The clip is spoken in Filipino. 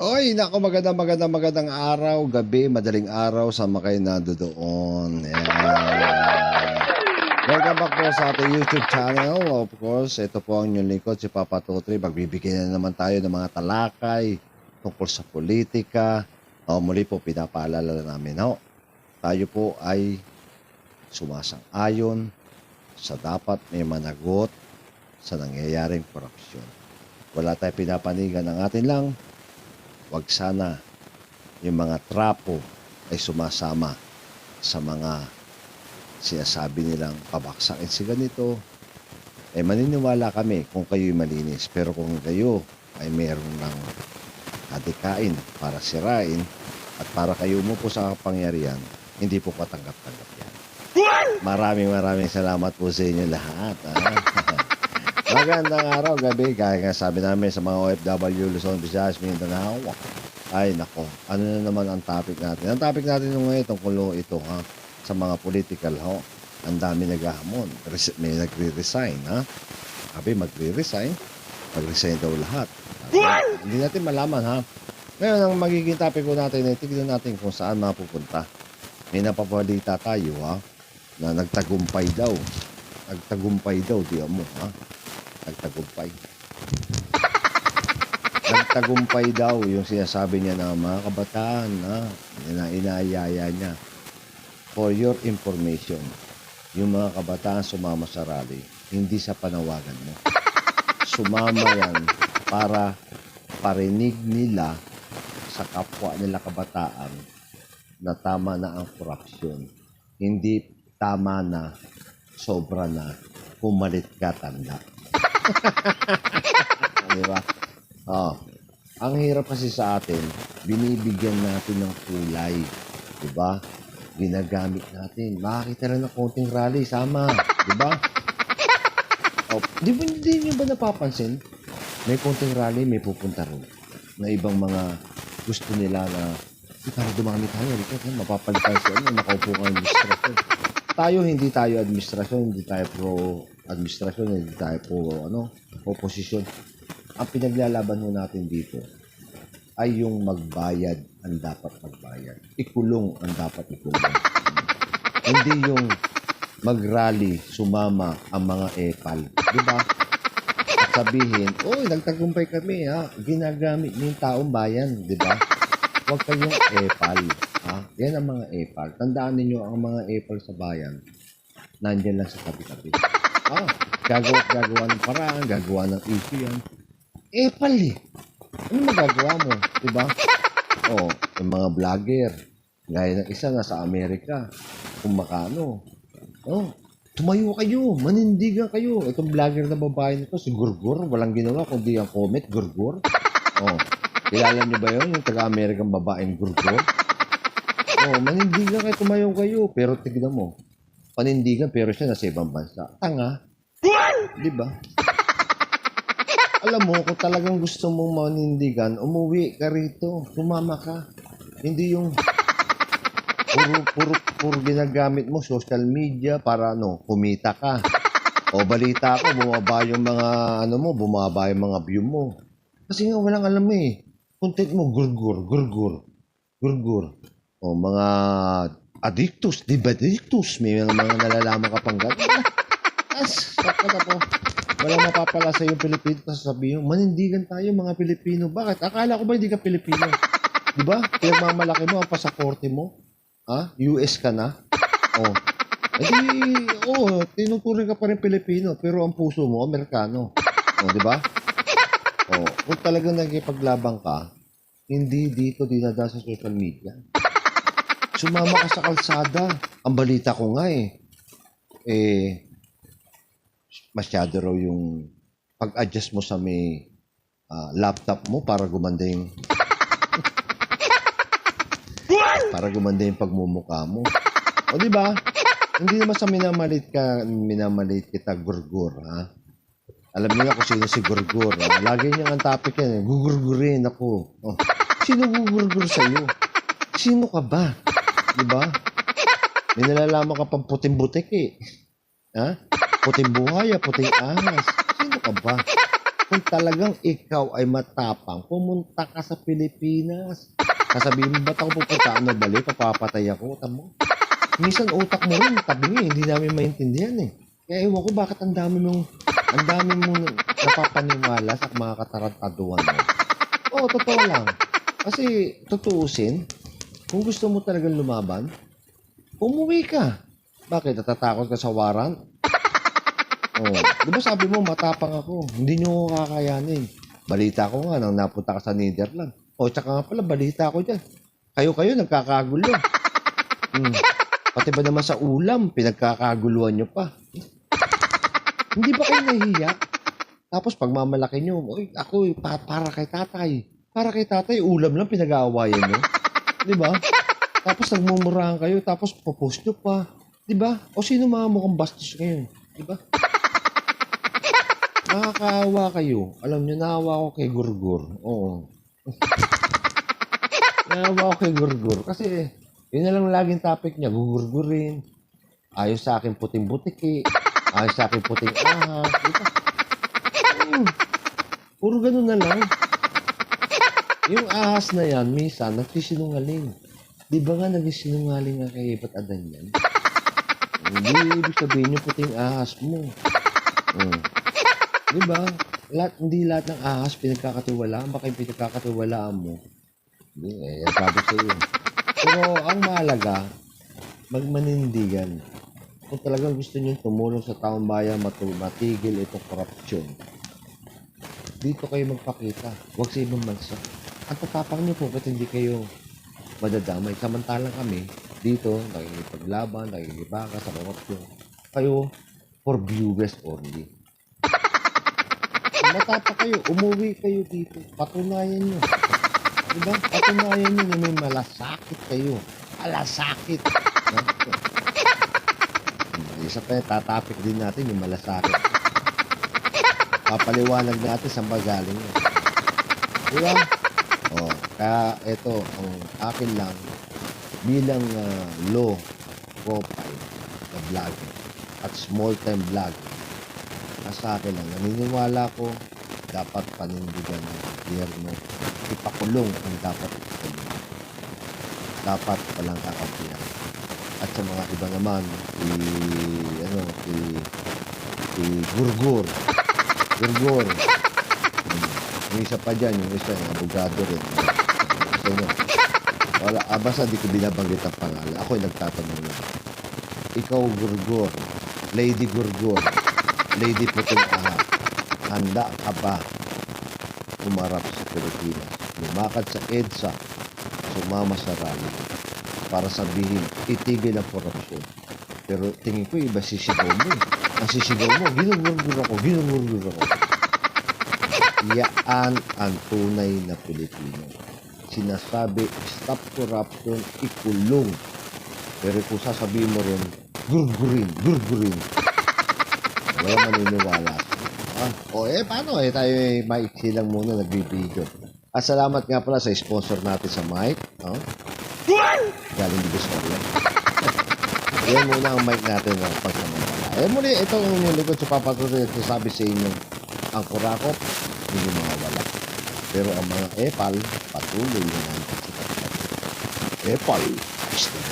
Oy, nako magandang magandang magandang araw, gabi, madaling araw sa mga kayo nandoon. Welcome back po sa ating YouTube channel. Of course, ito po ang inyong lingkod, si Papa Tutri. Magbibigyan na naman tayo ng mga talakay tungkol sa politika. O, muli po, pinapaalala namin. Ho, tayo po ay sumasang-ayon sa dapat may managot sa nangyayaring korupsyon. Wala tayo pinapanigan ng atin lang wag sana yung mga trapo ay sumasama sa mga sinasabi nilang pabaksakin si ganito. Eh maniniwala kami kung kayo'y malinis. Pero kung kayo ay meron ng adikain para sirain at para kayo mo po sa kapangyarihan, hindi po katanggap-tanggap yan. Maraming maraming salamat po sa inyo lahat. ah. Magandang araw, gabi. Kaya nga sabi namin sa mga OFW, Luzon, Visayas, Mindanao. Ay, nako. Ano na naman ang topic natin? Ang topic natin nung ngayon, tungkol ito, ha? Sa mga political, ho. Ang dami naghahamon. May nagre-resign, ha? Sabi, magre-resign. Mag-resign daw lahat. Sabi, hindi natin malaman, ha? Ngayon, ang magiging topic ko natin, ay tignan natin kung saan mapupunta. May napabalita tayo, ha? Na nagtagumpay daw. Nagtagumpay daw, di mo, ha? Nagtagumpay. nagtagumpay daw yung sinasabi niya na mga kabataan na na inaayaya niya. For your information, yung mga kabataan sumama sa rally, hindi sa panawagan mo. Sumama yan para parinig nila sa kapwa nila kabataan na tama na ang korupsyon. Hindi tama na, sobra na, pumalit ka tanda. Di ba? Oh. Ang hirap kasi sa atin, binibigyan natin ng kulay. Di ba? Ginagamit natin. Makakita lang ng konting rally, sama. Di ba? Oh, di ba hindi nyo ba napapansin? May konting rally, may pupunta rin. Na ibang mga gusto nila na "Di, para dumami tayo. Dito, eh, mapapalit tayo sa ano, nakaupo ka ng administrasyon. Tayo, hindi tayo administrasyon, hindi tayo pro administrasyon, hindi tayo pro ano, oposisyon. Ang pinaglalaban mo natin dito ay yung magbayad ang dapat magbayad. Ikulong ang dapat ikulong. Hindi yung mag-rally, sumama ang mga epal. Di ba? At sabihin, oy, nagtagumpay kami ha. Ginagamit niyo yung taong bayan, di ba? Huwag kayong epal. Ha? Yan ang mga epal. Tandaan ninyo ang mga epal sa bayan. Nandyan lang sa tabi-tabi. Ah, gagawa, gagawa ng paraan, gagawa ng issue yan. Eh. Ano magagawa mo? Diba? Oh, yung mga vlogger. Gaya ng isa na sa Amerika. Kung makano. Oh, tumayo kayo. Manindigan kayo. Itong vlogger na babae nito, si Gurgur. Walang ginawa kundi ang comment, Gurgur. Oh, kilala niyo ba yun? Yung taga-Amerikang babaeng Gurgur? Oh, manindigan kayo, tumayo kayo. Pero tignan mo, panindigan pero siya nasa ibang bansa. Tanga. Di ba? Alam mo, kung talagang gusto mong manindigan, umuwi ka rito. Sumama ka. Hindi yung puro, puro, puro ginagamit mo social media para ano, kumita ka. O balita ko, bumaba yung mga, ano mo, bumaba yung mga view mo. Kasi nga walang alam eh. Content mo, gurgur, gurgur, gurgur. O mga addictus, di ba addictus? May mga, nalalaman ka pang gano'n. As, sakot po. Walang mapapala sa iyo Pilipino. Tapos sabihin, manindigan tayo mga Pilipino. Bakit? Akala ko ba hindi ka Pilipino? Di ba? Pinagmamalaki mo ang pasaporte mo. Ha? US ka na? Oh. Eh oh, tinuturing ka pa rin Pilipino, pero ang puso mo, Amerikano. Oh, di ba? Oh, kung talagang nagkipaglaban ka, hindi dito dinada sa social media. Sumama ka sa kalsada. Ang balita ko nga eh, eh, masyado raw yung pag-adjust mo sa may ah, laptop mo para gumanda yung para gumanda yung pagmumukha mo. O di ba? Hindi naman sa minamalit ka, minamalit kita gurgur, ha? Alam niyo na kung sino si Gurgur. Ha? Lagi niyang ang topic yan, eh. Gugurgurin ako. Oh. Sino gugurgur sa'yo? Sino ka ba? Di ba? May nalalaman ka pang puting butik eh. Ha? Puting buhay, ah, puting ahas. Sino ka ba? kung talagang ikaw ay matapang, pumunta ka sa Pilipinas. Sasabihin mo, ba't ako pupunta? Ano bali? Papapatay ako. Tamo. Minsan utak mo rin, tabi nga, hindi namin maintindihan eh. Kaya ewan ko bakit ang dami mong, ang dami mong napapaniwala sa mga katarantaduhan mo. Oo, totoo lang. Kasi, tutuusin, kung gusto mo talagang lumaban, umuwi ka. Bakit? Natatakot ka sa warrant? Oh, di ba sabi mo, matapang ako. Hindi nyo ako kakayanin. Balita ko nga nang napunta ka sa Netherlands. O, tsaka nga pala, balita ko dyan. Kayo-kayo, nagkakagulo. Hmm. Pati ba naman sa ulam, pinagkakaguluhan nyo pa. Hindi ba kayo nahihiya? Tapos pagmamalaki nyo, Uy, ako, pa- para kay tatay. Para kay tatay, ulam lang pinag-aawayan nyo. Di ba? Tapos nagmumurahan kayo, tapos popost nyo pa. Di ba? O sino mga mukhang bastos ngayon? Di ba? Nakakaawa kayo. Alam nyo, naawa ako kay Gurgur. Oo. naawa ako kay Gurgur. Kasi, yun na lang laging topic niya. Gugurgurin. Ayaw sa akin puting butiki. Ayaw sa akin puting ahas. Di ba? Hmm. Puro ganun na lang. Yung ahas na yan, minsan, nagsisinungaling. Di ba nga nagsisinungaling nga kay Ipat Adan yan? Hindi ibig sabihin yung puting ahas mo. Hmm. Di ba? Lahat, hindi lahat ng ahas pinagkakatiwalaan. Baka yung pinagkakatiwalaan mo. Hindi, eh, sabi sa iyo. Pero ang mahalaga, magmanindigan. Kung talagang gusto niyo tumulong sa taong bayan, matigil itong korupsyon, dito kayo magpakita. Huwag sa ibang bansa. Ang tatapang niyo po kasi hindi kayo madadamay. Samantalang kami, dito, nakikipaglaban, nakikipaka sa korupsyon. Kayo, for viewers only. Kung matapa kayo, umuwi kayo dito. Patunayan nyo. Diba? Patunayan nyo na may malasakit kayo. Malasakit. Isa pa yung tatapik din natin yung malasakit. Papaliwanag natin sa magaling. Diba? Oh, kaya ito, ang akin lang, bilang ah, low profile na vlogger at small time vlogger, nasa akin lang, naniniwala ko dapat panindigan ng gobyerno, ipakulong ang dapat ipakulong. Dapat walang kakampihan. At sa mga iba naman, si, ano, si, si Gurgur. Gurgur. Yung isa pa dyan, yung isa, yung abogado rin. Gusto nyo. Wala, ah, basta di ko binabanggit ang pangalan. Ako yung nagtatanong lang. Ikaw, Gurgur. Lady Gurgur. Lady Puting Aha. Handa ka ba umarap sa Pilipinas? Lumakad sa EDSA. Sumama sa rally. Para sabihin, itigil ang korupsyon. Pero tingin ko, iba sisigaw mo. eh. Ang sisigaw mo, ginugurgur ako, ginugurgur ako. Yaan ang tunay na Pilipino. Sinasabi, stop corruption, ikulong. Pero kung sasabihin mo rin, gurgurin, gurgurin. Wala maniniwala. Ah, o eh, paano eh? Tayo eh, maiksi lang muna nagbibideo. At salamat nga pala sa sponsor natin sa mic. Oh. Galing dito sa Orient. Yan muna ang mic natin ng pagsamantala. Eh muli, ito ang inyong likod sa papatuloy at sabi sa inyo, ang kurakot, hindi mawawala. Pero ang mga epal, patuloy na nandito sa Epal, rin.